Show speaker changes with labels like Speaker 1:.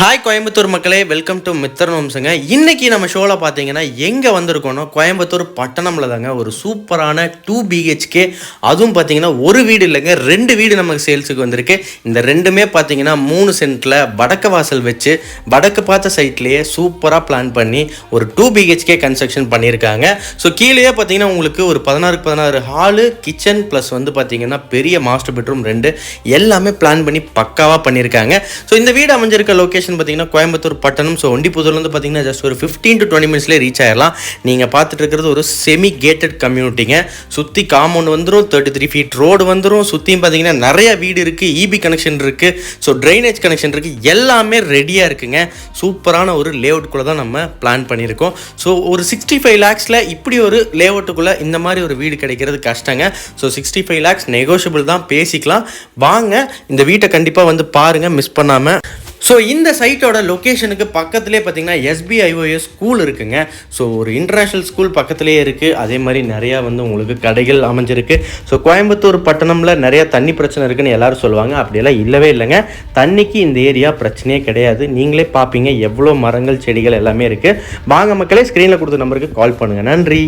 Speaker 1: Hi Coimbatore மக்களே. Welcome to மித்திரன் வம்சங்க இன்றைக்கி நம்ம ஷோவில் பார்த்தீங்கன்னா எங்கே வந்திருக்கோம்னா கோயம்புத்தூர் பட்டணமில் தாங்க ஒரு சூப்பரான டூ பிஹெச்கே அதுவும் பார்த்தீங்கன்னா ஒரு வீடு இல்லைங்க ரெண்டு வீடு நமக்கு சேல்ஸுக்கு வந்திருக்கு. இந்த ரெண்டுமே பார்த்தீங்கன்னா மூணு சென்ட்டில் வடக்கு வாசல் வச்சு வடக்கு பார்த்த சைட்லேயே சூப்பராக பிளான் பண்ணி ஒரு டூ பிஹெச்கே கன்ஸ்ட்ரக்ஷன் பண்ணியிருக்காங்க. ஸோ கீழேயே பார்த்தீங்கன்னா உங்களுக்கு ஒரு பதினாறு பதினாறு ஹாலு கிச்சன் ப்ளஸ் வந்து பார்த்தீங்கன்னா பெரிய மாஸ்டர் பெட்ரூம் ரெண்டு எல்லாமே பிளான் பண்ணி பக்காவாக பண்ணியிருக்காங்க. ஸோ இந்த வீடு அமைஞ்சிருக்க லொக்கேஷன் பார்த்தீங்கன்னா கோயம்புத்தூர் பட்டணம். ஸோ ஒண்டிப்புதூர்லேருந்து பார்த்தீங்கன்னா ஜஸ்ட் ஒரு ஃபிஃப்டீன் டு டுவெண்ட்டி மினிட்ஸ்லேயே ரீச் ஆயிடலாம் நீங்கள் பார்த்துட்டு இருக்கிறது ஒரு செமி கேட்டட் கம்யூனிட்டிங்க சுற்றி காம்பவுண்ட் வந்துடும் தேர்ட்டி த்ரீ ஃபீட் ரோடு வந்துடும் சுற்றியும் பார்த்தீங்கன்னா நிறைய வீடு இருக்குது இபி கனெக்ஷன் இருக்குது ஸோ ட்ரைனேஜ் கனெக்ஷன் இருக்குது எல்லாமே ரெடியாக இருக்குங்க. சூப்பரான ஒரு லேஅவுட்குள்ளே தான் நம்ம பிளான் பண்ணியிருக்கோம். ஸோ ஒரு சிக்ஸ்டி ஃபைவ் லேக்ஸில் இப்படி ஒரு லேஅவுட்டுக்குள்ளே இந்த மாதிரி ஒரு வீடு கிடைக்கிறது கஷ்டங்க. So sixty five lakhs negotiable தான். பேசிக்கலாம். வாங்க இந்த வீட்டை கண்டிப்பாக வந்து பாருங்கள் மிஸ் பண்ணாமல் ஸோ இந்த சைட்டோட லொக்கேஷனுக்கு பக்கத்துலேயே பார்த்தீங்கன்னா எஸ்பிஐஓஎஸ் ஸ்கூல் இருக்குங்க. ஸோ ஒரு இன்டர்நேஷ்னல் ஸ்கூல் பக்கத்துலேயே இருக்குது அதே மாதிரி நிறையா வந்து உங்களுக்கு கடைகள் அமைஞ்சிருக்கு. ஸோ கோயம்புத்தூர் பட்டணமில் நிறையா தண்ணி பிரச்சனை இருக்குன்னு எல்லாரும் சொல்லுவாங்க. அப்படியெல்லாம் இல்லவே இல்லைங்க. தண்ணிக்கு இந்த ஏரியா பிரச்சனையே கிடையாது. நீங்களே பார்ப்பீங்க. எவ்வளோ மரங்கள் செடிகள் எல்லாமே இருக்குது வாங்க மக்களே ஸ்க்ரீனில் கொடுத்த நம்பருக்கு கால் பண்ணுங்கள் நன்றி.